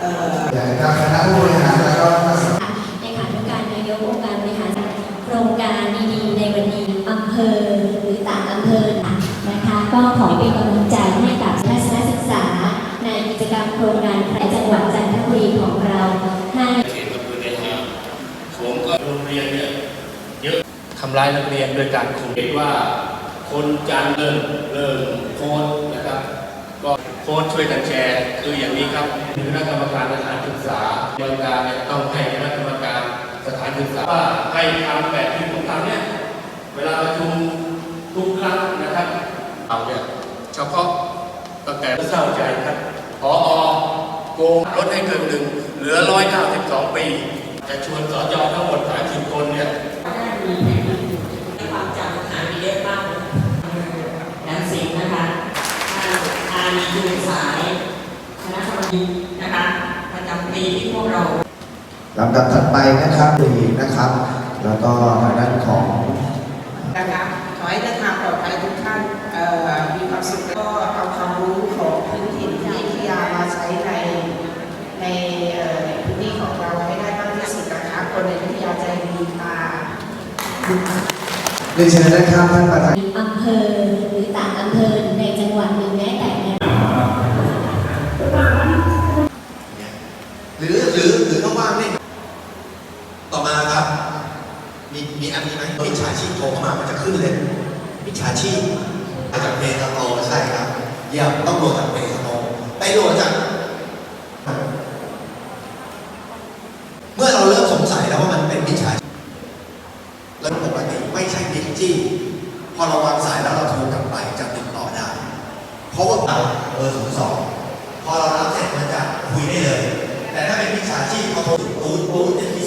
คณะผู้บริหารแล้วก็ในขั้นาองการบริหาโครงการดีในวันนี้อำเภอหรือต่างอำเภอนะคะก็ขอเป็นกำลังใจให้กับทัศนศึกษา ในกิจกรรมโครงการในจังหวัดจันทบุรีของเราให้ำผมก็โรงเรียนเนี่ยเยอะทำร้ายนักเรียนโดยการขู่เด็กว่าคนจานเริ่มเริ่มโคตรนะครับ ก็โค้ดช่วยกันแชร์คืออย่างนี้ครับคณะกรรมการสถานศึกษาบริการเนี่ยต้องให้คณะกรรมการสถานศึกษาว่าให้ทำแบบที่ผมทำเนี่ยเวลาประชุมทุกครั้งนะครับเอาเนี่ยเฉพาะตั้งแต่เศร้าใจครับพอโกงลดให้เกินหนึ่งเหลือ 192 ปี จะชวนสจทั้งหมด30คนเนี่ย ได้มีแผ่นดินในความจำหามีเยอะมากนันสิงห์นะคะท่านอารี จูนสายคณะกรรมการนะคะประจำปีที่พวกเราลำดับถัดไปนะครับดีนะครับ แล้วก็ทางด้านของนะคะขอให้เดินทางปลอดภัยทุกท่านเอ่อมีความสุขแล้วก็เอาความรู้ของพื้นถิ่นที่อยุธยามาใช้ในในเอ่อในพื้นที่ของเราให้ได้มากที่สุดนะคะคนในอยุธยาใจดีค่ะเรียนเชิญนะครับท่านประธานอำเภอ หรือหรือหรือต้องว่างนี่ต่อมาครับ มีมีอันนี้ไหมมิจฉาชีพโทรเข้ามามันจะขึ้นเลยมิจฉาชีพมาจากเมทาโตใช่ครับเยี่ยมต้องโหลดจากเมทาโตไปโหลดจากเมื่อเราเริ่มสงสัยแล้วว่ามันเป็นมิจฉาชีพแล้วปกติไม่ใช่มิจจี้พอเราวางสายแล้วเราโทรกลับไปจะติดต่อได้ เพราะว่าเราเบอร์ศูนย์สองพอเรารับเสร็จมันจะคุยได้เลย แต่ถ้าเป็นวิชาชีพเขาโทรตูดตูนจะมี